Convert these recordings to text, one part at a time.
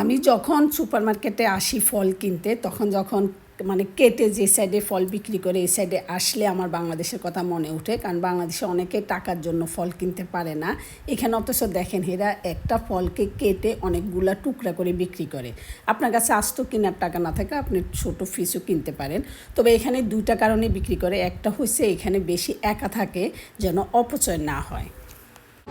আমি যখন সুপার মার্কেটে আসি ফল কিনতে, তখন যখন মানে কেটে যে সাইডে ফল বিক্রি করে, এই সাইডে আসলে আমার বাংলাদেশের কথা মনে ওঠে। কারণ বাংলাদেশে অনেকে টাকার জন্য ফল কিনতে পারে না। এখানে অথচ দেখেন, এরা একটা ফলকে কেটে অনেকগুলা টুকরা করে বিক্রি করে। আপনার কাছে আস্ত কেনার টাকা না থাকে আপনি ছোট ফিসও কিনতে পারেন। তবে এখানে দুইটা কারণে বিক্রি করে। একটা হচ্ছে এখানে বেশি একা থাকে যেন অপচয় না হয়।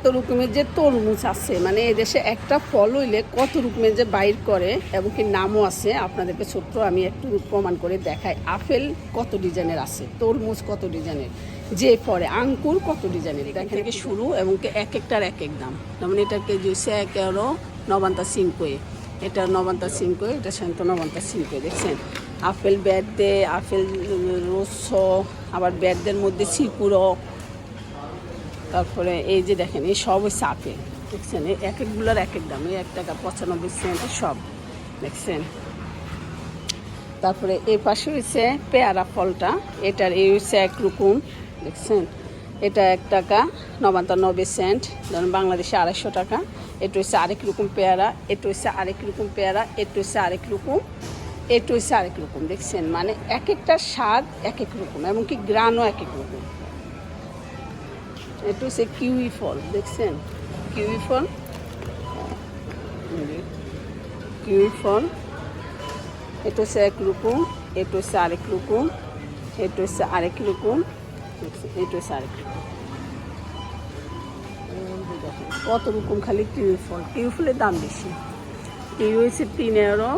কত রকমের যে তরমুজ আছে মানে এদেশে একটা ফল হইলে কত রকমের যে বাইর করে এবং কি নামও আছে আপনাদেরকে ছোট্ট আমি একটু প্রমাণ করে দেখাই। আপেল কত ডিজাইনের আছে তরমুজ কত ডিজাইনের যে পরে আঙ্কুর কত ডিজাইনের এখান থেকে শুরু এবং কি এক একটার এক এক দাম। যেমন এটা কেজি হচ্ছে একেরো নবান্তা সিংকোয়ে এটা নবান্তা সিংকোয়ে এটা শান্ত নবান্তা সিংকোয়ে দেখছেন? আপেল ব্যাট দে আপেল রস আবার ব্যাটদের মধ্যে সিপুরো তারপরে এই যে দেখেন, এই সব হচ্ছে আপেল দেখছেন? এই এক একগুলোর এক এক দাম, এই এক টাকা পঁচানব্বই সেন্ট সব, দেখছেন? তারপরে এই পাশে হচ্ছে পেয়ারা ফলটা, এটার এই হচ্ছে এক রকম, দেখছেন? এটা এক টাকা নবান্তানব্বই সেন্ট ধরুন বাংলাদেশে আড়াইশো টাকা, এটা হচ্ছে আরেক রকম পেয়ারা, এটা হচ্ছে আরেক রকম পেয়ারা, এটা হচ্ছে আরেক রকম, এটা হচ্ছে আরেক রকম, দেখছেন? মানে এক একটা স্বাদ এক এক রকম, এমনকি গ্রানও এক এক রকম। এটা হচ্ছে কিউই ফল দেখছেন? কিউই ফল কিউই ফল এটা হচ্ছে এক রকম এটা হচ্ছে আরেক রকম এটা হচ্ছে আরেক রকম? এটা হচ্ছে আরেক রকম। কত রকম খালি কিউই ফল কিউই ফলের দাম বেশি। কিউই হচ্ছে তিন এরো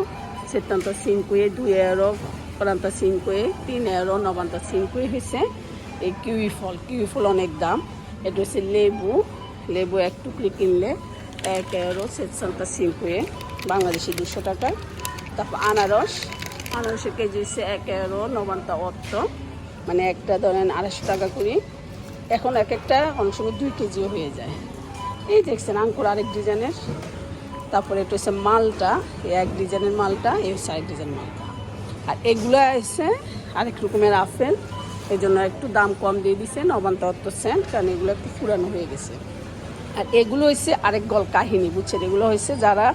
সেত্তান্ত সিংকুয়ে দুই এরো quaranta cinque তিন এরো নবান্তা সিংকুয়ে হয়েছে এই কিউই ফল কিউই ফল অনেক দাম। এটা হচ্ছে লেবু। লেবু এক টুকরি কিনলে এক এরো সেত্তান্ত সিংকুয়ে বাংলাদেশি দুশো টাকায় তারপর আনারস আনারসের কেজি হচ্ছে এক এরো নবান্তা অর্থ মানে একটা ধরেন আড়াইশো টাকা করে। এখন এক একটা অনেক সময় দুই কেজিও হয়ে যায়। এই দেখছেন আঙ্কুর আরেক ডিজাইনের। তারপরে এটা হচ্ছে মালটা। এক ডিজাইনের মালটা, এই হচ্ছে আরেক ডিজাইন মালটা। আর এগুলো এসে আরেক রকমের আপেল। এই জন্য একটু দাম কম দিয়ে দিছে নবান্তাত্তর সেন্ট, কারণ এগুলো একটু পুরানো হয়ে গেছে। আর এগুলো হচ্ছে আরেক গল কাহিনী, বুঝছেন? এগুলো হচ্ছে যারা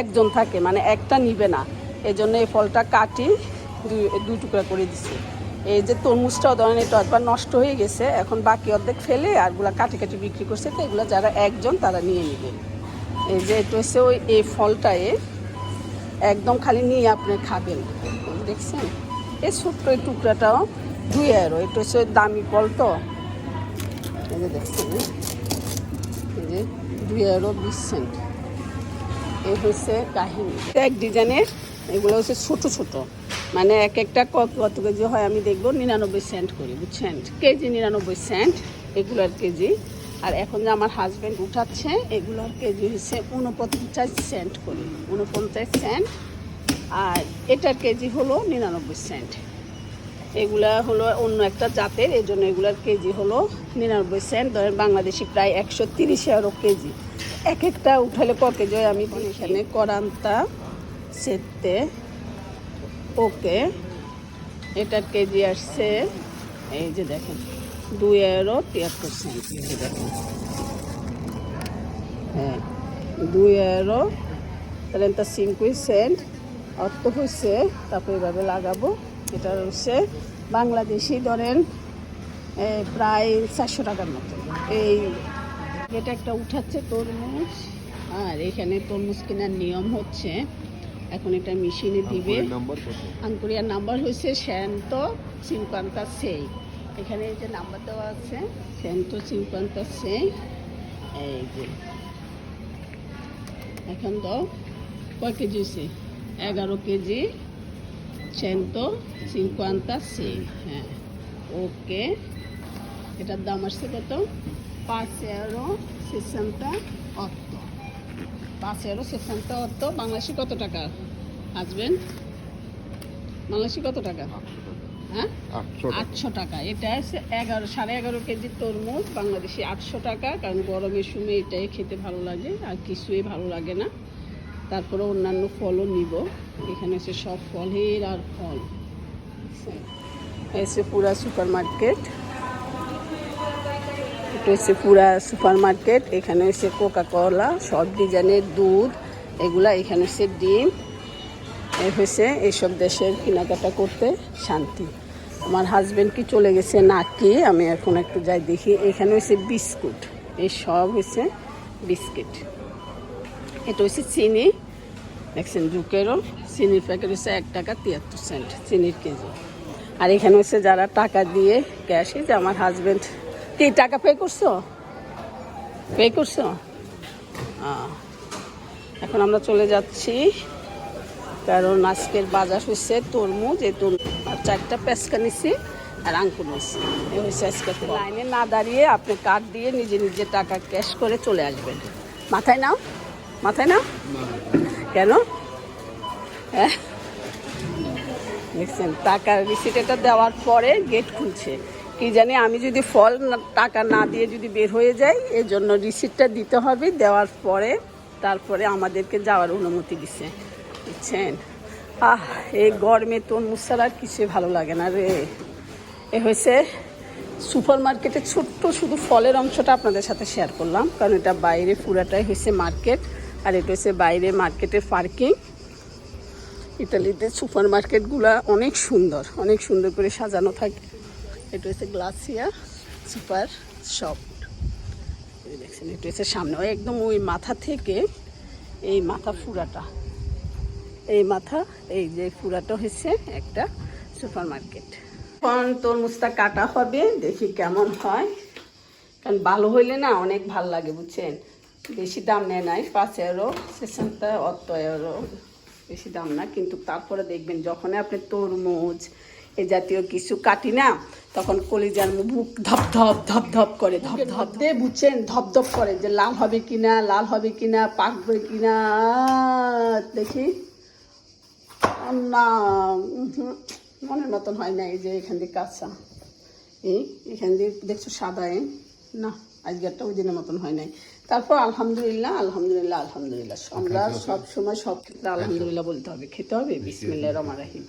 একজন থাকে মানে একটা নিবে না। এই জন্য এই ফলটা কাটি দুই টুকরা করে দিছে। এই যে তরমুজটাও ধরেন এটা একবার নষ্ট হয়ে গেছে, এখন বাকি অর্ধেক ফেলে আরগুলা কাটি কাটি বিক্রি করছে, তো এগুলো যারা একজন তারা নিয়ে নিবে। এই যে এটা হচ্ছে ওই, এই ফলটায় একদম খালি নিয়ে আপনি খাবেন। দেখছেন? এই ছোট্ট এই টুকরাটাও দুই এরো এটা হচ্ছে দামি ফল তো। এই যে দেখছেন, এই বিশ সেন্ট এই হচ্ছে কাহিনী। এক ডিজাইনের, এগুলো হচ্ছে ছোট ছোট। মানে এক একটা কত কত কেজি হয় আমি দেখব, নিরানব্বই সেন্ট করি, বুঝছেন? কেজি নিরানব্বই সেন্ট এগুলোর কেজি। আর এখন যে আমার হাজব্যান্ড উঠাচ্ছে এগুলোর কেজি হচ্ছে উনপঞ্চাশ সেন্ট করি উনপঞ্চাশ সেন্ট আর এটার কেজি হলো নিরানব্বই সেন্ট এগুলা হলো অন্য একটা জাতের এই জন্য এগুলার কেজি হলো নিরানব্বই সেন্ট। ধরেন বাংলাদেশি প্রায় একশো তিরিশ এগারো কেজি। এক একটা উঠালে ক কেজি হয়? আমি এখানে করান্তা সেতে ওকে, এটার কেজি আসছে, এই যে দেখেন, দুই এগারো তিয়াত্তর সেন্ট। দেখেন হ্যাঁ দুই এগারো ট্রেন্টা সিঙ্কুই সেন্ট অর্থ হচ্ছে তারপর এভাবে লাগাবো। এটা হচ্ছে বাংলাদেশি ধরেন প্রায় চারশো টাকার মতো। এই এটা একটা উঠাচ্ছে তরমুজ। আর এখানে তরমুজ কেনার নিয়ম হচ্ছে এখন এটা মেশিনে দিবে। আঙ্কুরিয়ার নাম্বার হয়েছে শ্যান্ত চিনকান্তা সেই। এখানে যে নাম্বার দেওয়া আছে শ্যান্ত চিনকান্তা সেই। এই যে। এখন তো কয় কেজি এগারো কেজি। শ্যান্ত চিনকান্তা সেই হ্যাঁ ওকে এটার দাম আসছে কত পাঁচ এগারো সেসান্তা অর্থ পাঁচ এগারো সেসান্তা অর্থ বাংলাদেশে কত টাকা হাজবেন্ড বাংলাদেশি কত টাকা হ্যাঁ আটশো আটশো টাকা এটা হচ্ছে এগারো সাড়ে এগারো কেজি তরমুজ বাংলাদেশি আটশো টাকা কারণ গরমের সময় এটাই খেতে ভালো লাগে আর কিছুই ভালো লাগে না তারপরে অন্যান্য ফলও নিব। এখানে হচ্ছে সব ফলের আর ফল। এসে পুরা সুপার মার্কেট এটা হচ্ছে পুরা সুপার মার্কেট এখানে হচ্ছে কোকা কোলা সব ডিজাইনের দুধ। এগুলা এখানে হচ্ছে ডিম। এ হয়েছে এইসব দেশের কেনাকাটা করতে শান্তি। আমার হাজব্যান্ড কি চলে গেছে নাকি? আমি এখন একটু যাই দেখি। এখানে হয়েছে বিস্কুট। এই সব হয়েছে বিস্কিট। এটা হচ্ছে চিনি। দেখছেন জুকেরও চিনির প্যাকেট হচ্ছে এক টাকা তিয়াত্তর সেন্ট চিনির কেজি। আর এখানে হচ্ছে যারা টাকা দিয়ে ক্যাশে যে আমার হাজব্যান্ড কি, টাকা পে করছ? পে করছ। এখন আমরা চলে যাচ্ছি। কারণ আজকের বাজার হচ্ছে তরমুজ, এই তরমুজ আর চারটা পেঁচকা নিছি আর আঙ্কুর নিছি। এই হচ্ছে আজকের লাইনে না দাঁড়িয়ে আপনি কার্ড দিয়ে নিজে নিজে টাকা ক্যাশ করে চলে আসবেন। মাথায় নাও। মাথায় না কেন? হ্যাঁ। দেখছেন, টাকার রিসিট এটা দেওয়ার পরে গেট খুলছে। কি জানি, আমি যদি ফল টাকা না দিয়ে যদি বের হয়ে যাই এর জন্য রিসিটটা দিতে হবে। দেওয়ার পরে, তারপরে আমাদেরকে যাওয়ার অনুমতি দিছে। বুঝছেন? আহ, এই গরমে তরমুজ ছাড়া আর কিছু ভালো লাগে না রে। এ হয়েছে সুপার মার্কেটে ছোট্ট শুধু ফলের অংশটা আপনাদের সাথে শেয়ার করলাম, কারণ এটা বাইরে পুরাটাই হয়েছে মার্কেট আর এটা হচ্ছে বাইরে মার্কেটের পার্কিং। ইতালিতে সুপার মার্কেটগুলা অনেক সুন্দর অনেক সুন্দর করে সাজানো থাকে। এটা হচ্ছে গ্লাসিয়া সুপার শপ। দেখছেন, এটা হচ্ছে সামনে, ওই একদম ওই মাথা থেকে এই মাথা ফুরাটা। এই মাথা, এই যে ফুরাটা হচ্ছে একটা সুপার মার্কেট এখন তরমুজটা কাটা হবে, দেখি কেমন হয়। কারণ ভালো হইলে না অনেক ভালো লাগে, বুঝছেন? বেশি দাম নেয় নাই, পাঁচ এরো সেশনটা অত এরো বেশি দাম না, কিন্তু তারপরে দেখবেন যখন আপনি তরমুজ, এ জাতীয় কিছু কাটি না, তখন কলিজার বুক ধপ ধপ ধপ ধপ করে, ধপ ধপ দিয়ে বুঝছেন ধপ ধপ করে, যে লাল হবে কিনা, লাল হবে কিনা, পাকবে কিনা, দেখি। না মনের মতন হয় না এই যে এখান দিয়ে কাঁচা। এই, এখান দিয়ে দেখছ সাদা না আজকেরটা ওই দিনের মতন হয় নাই। তারপর আলহামদুলিল্লাহ আলহামদুলিল্লাহ আলহামদুলিল্লাহ। আমরা সব সময় সব ক্ষেত্রে আলহামদুলিল্লাহ বলতে হবে খেতে হবে। বিসমিল্লাহ রহমান রাহিম।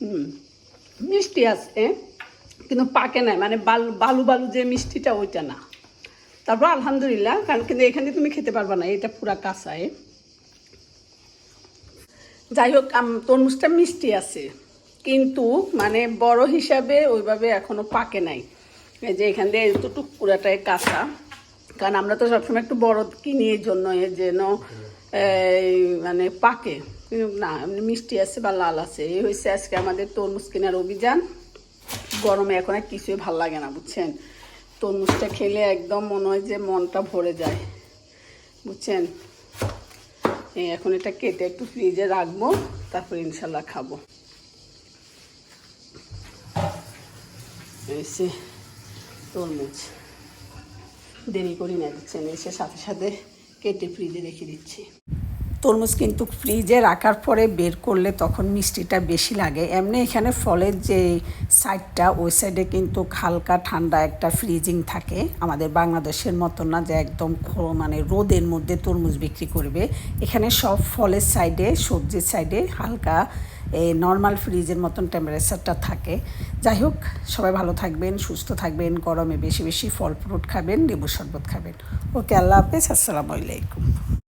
হুম মিষ্টি আছে কিন্তু পাকে নাই মানে বালু বালু বালু যে মিষ্টিটা ওইটা না। তারপর আলহামদুলিল্লাহ কারণ কিন্তু এখানে তুমি খেতে পারবা না এটা পুরা কাঁচায় যাই হোক তরমুজটা মিষ্টি আছে কিন্তু মানে বড় হিসাবে ওইভাবে এখনও পাকে নাই। এই যে এখান দিয়ে এতটুক পুরাটাই কাঁচা। কারণ আমরা তো সবসময় একটু বড় কিনি এই জন্য এর যেন মানে পাকে। না, এমনি মিষ্টি আছে বা লাল আছে। এই হয়েছে আজকে আমাদের তরমুজ কেনার অভিযান। গরমে এখন আর কিছুই ভালো লাগে না, বুঝছেন? তরমুজটা খেলে একদম মনে হয় যে মনটা ভরে যায়, বুঝছেন? এখন এটা কেটে একটু ফ্রিজে রাখব, তারপর ইনশাল্লাহ খাব। এসে তরমুজ। দেরি করি না দিচ্ছেন এসে সাথে সাথে কেটে ফ্রিজে রেখে দিচ্ছি। তরমুজ কিন্তু ফ্রিজে রাখার পরে বের করলে তখন মিষ্টিটা বেশি লাগে। এমনি এখানে ফলের যে সাইডটা, ওই সাইডে কিন্তু হালকা ঠান্ডা একটা ফ্রিজিং থাকে। আমাদের বাংলাদেশের মতো না যে একদম মানে রোদের মধ্যে তরমুজ বিক্রি করবে। এখানে সব ফলের সাইডে, সবজির সাইডে হালকা এই নর্মাল ফ্রিজের মতন টেম্পারেচারটা থাকে। যাই হোক, সবাই ভালো থাকবেন, সুস্থ থাকবেন, গরমে বেশি বেশি ফল ফ্রুট খাবেন লেবু শরবত খাবেন। ওকে, আল্লাহ হাফেজ, আসসালামু আলাইকুম।